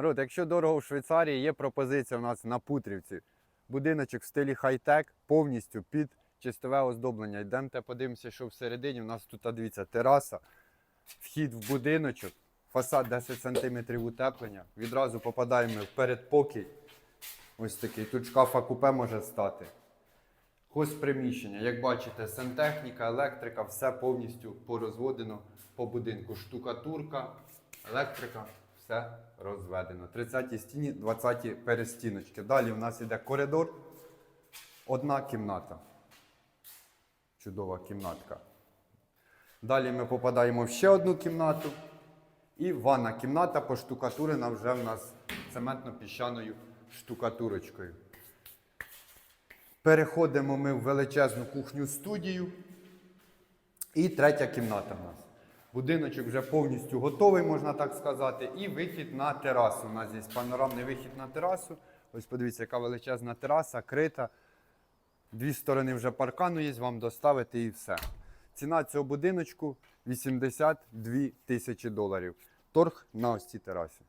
Народ, якщо дорого в Швейцарії, є пропозиція у нас на Путрівці. Будиночок в стилі хай-тек, повністю під чистове оздоблення. Йдемте, подивимося, що всередині. У нас тут, дивіться, тераса, вхід в будиночок, фасад 10 см утеплення. Відразу попадаємо в передпокій. Ось такий. Тут шкафа купе може стати. Хозприміщення. Як бачите, сантехніка, електрика, все повністю порозводено по будинку. Штукатурка, електрика, все розведено. 30-ті стіні, 20-ті перестіночки. Далі в нас йде коридор. Одна кімната. Чудова кімнатка. Далі ми попадаємо в ще одну кімнату. І ванна кімната поштукатурена вже в нас цементно-піщаною штукатурочкою. Переходимо ми в величезну кухню студію. І третя кімната в нас. Будиночок вже повністю готовий, можна так сказати. І вихід на терасу. У нас є панорамний вихід на терасу. Ось подивіться, яка величезна тераса, крита. Дві сторони вже паркану є, вам доставити і все. Ціна цього будиночку 82 тисячі доларів. Торг на ось цій терасі.